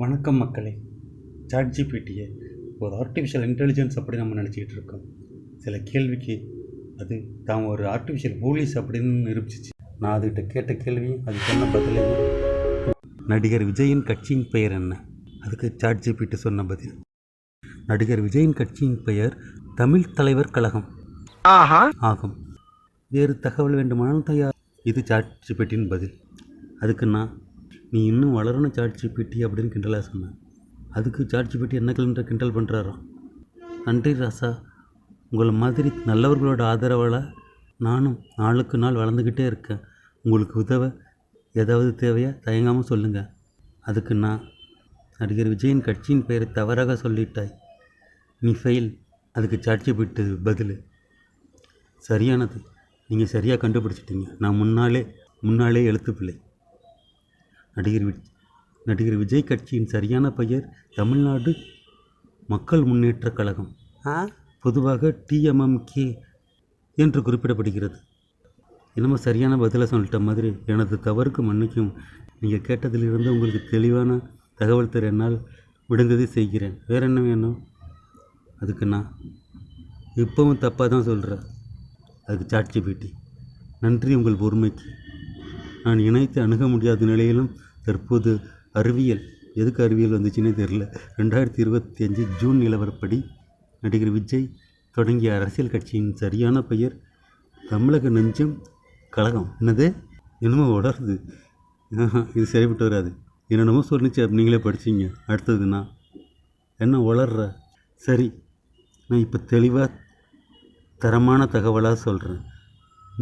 வணக்கம் மக்களே. சாட் ஜிபிடியை ஒரு ஆர்டிஃபிஷியல் இன்டெலிஜென்ஸ் அப்படி நம்ம நினச்சிக்கிட்டு இருக்கோம். சில கேள்விக்கு அது தான் ஒரு ஆர்டிஃபிஷியல் போலீஸ் அப்படின்னு நிரூபிச்சிச்சு. நான் அதுகிட்ட கேட்ட கேள்வியும் அது சொன்ன பதிலையும் நடிகர் விஜயின் கட்சியின் பெயர் என்ன? அதுக்கு சாட் ஜிபிடி சொன்ன பதில். நடிகர் விஜயின் கட்சியின் பெயர் தமிழ் தலைவர் கழகம். ஆகும். வேறு தகவல் வேண்டுமானாலும் தயார். இது சாட் ஜிபிட்டின் பதில். அதுக்கு நான் நீ இன்னும் வளரணும் சாட் ஜிபிடி அப்படின்னு கிண்டலாக சொன்னேன். அதுக்கு சாட் ஜிபிடி என்ன கிலோமீட்டர் கிண்டல் பண்ணுறாராம் நன்றி ராசா. உங்களை மாதிரி நல்லவர்களோட ஆதரவால் நானும் நாளுக்கு நாள் வளர்ந்துக்கிட்டே இருக்கேன். உங்களுக்கு உதவ ஏதாவது தேவையா தயங்காமல் சொல்லுங்கள் அதுக்கு நான் நடிகர் விஜயின் கட்சியின் பெயரை தவறாக சொல்லிட்டாய். நீ ஃபெயில் அதுக்கு சாட்சி போயிட்டு பதில். சரியானது. நீங்கள் சரியாக கண்டுபிடிச்சிட்டீங்க. நான் முன்னாலே முன்னாலே எழுத்துப்பிள்ளை நடிகர் வி நடிகர் விஜய் கட்சியின் சரியான பெயர் தமிழ்நாடு மக்கள் முன்னேற்றக் கழகம். பொதுவாக டிஎம்எம்கே என்று குறிப்பிடப்படுகிறது. என்னமோ சரியான பதிலை சொல்லிட்ட மாதிரி எனது தவறுக்கு மன்னிக்கும். நீங்கள் கேட்டதிலிருந்து உங்களுக்கு தெளிவான தகவல் தர என்னால் விடுந்ததை செய்கிறேன். வேற என்ன வேணும்? அதுக்கு நான் இப்போவும் தப்பாக தான் சொல்கிறேன் அதுக்கு சாட்சி பேட்டி நன்றி உங்கள் பொறுமைக்கு. நான் இணைத்து அணுக முடியாத நிலையிலும் தற்போது அறிவியல் எதுக்கு அறிவியல் வந்துச்சுன்னே தெரில ரெண்டாயிரத்தி இருபத்தி அஞ்சு ஜூன் நிலவரப்படி நடிகர் விஜய் தொடங்கிய அரசியல் கட்சியின் சரியான பெயர் தமிழக நெஞ்சம் கழகம். என்னது? என்னமோ வளருது இது சரிப்பட்டு வராது. என்னென்னமோ சொல்லிச்சு அப்படி நீங்களே படிச்சீங்க. அடுத்தது நான் என்ன வளர்ற சரி நான் இப்போ தெளிவாக தரமான தகவலாக சொல்கிறேன்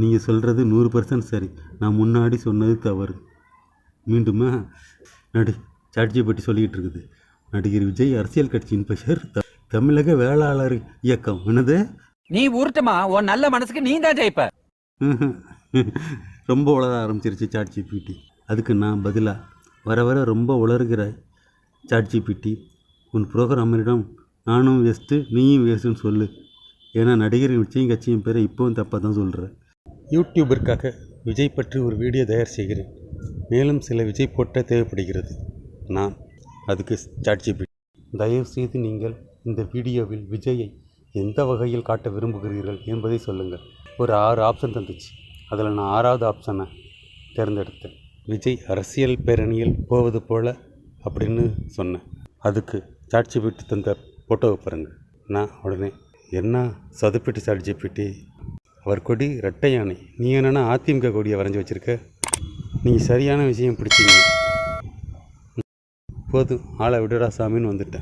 நீங்கள் சொல்கிறது நூறு பர்சன்ட் சரி. நான் முன்னாடி சொன்னது தவறு. மீண்டுமா நடி சாட்சியை பற்றி சொல்லிக்கிட்டு இருக்குது நடிகர் விஜய் அரசியல் கட்சியின் பெயர் த- தமிழக வேளாளர் இயக்கம். என்னது? நீ உருட்டுமா? உன் நல்ல மனசுக்கு நீ தான் ஜெயிப்ப ரொம்ப உளர ஆரம்பிச்சிருச்சு சாட் ஜிபிடி அதுக்கு நான் பதிலாக வர வர ரொம்ப உளறுகிறாய் சாட் ஜிபிடி உன் ப்ரோக்ராமரிடம் நானும் வேஸ்ட்டு நீயும் வேஸ்ட்டுன்னு சொல்லு. ஏன்னா நடிகரின் விஜய் கட்சியின் பேரை இப்போவும் தப்பாக தான் சொல்கிறேன் யூடியூபிற்காக விஜய் பற்றி ஒரு வீடியோ தயார் செய்கிறேன். மேலும் சில விஜய் போட்ட தேவைப்படுகிறது. நான் அதுக்கு சாட் தயவுசெய்து நீங்கள் இந்த வீடியோவில் விஜயை எந்த வகையில் காட்ட விரும்புகிறீர்கள் என்பதை சொல்லுங்கள். ஒரு ஆறு ஆப்ஷன் தந்துச்சு. அதில் நான் ஆறாவது ஆப்ஷனை தேர்ந்தெடுத்தேன். விஜய் அரசியல் பேரணியில் போவது போல் அப்படின்னு சொன்னேன். அதுக்கு சாட்சி பிட்டு தந்த ஃபோட்டோவை பாருங்கள் நான் உடனே என்ன சதுப்பிட்டு சாட்சி பிட்டி அவர் கொடி ரெட்டை யானை. நீ என்னென்னா அதிமுக கொடியை வரைஞ்சி வச்சுருக்க? நீங்கள் சரியான விஷயம் பிடிச்சிங்க. போதும் ஆளை விடுடா சாமின்னு வந்துட்டேன்.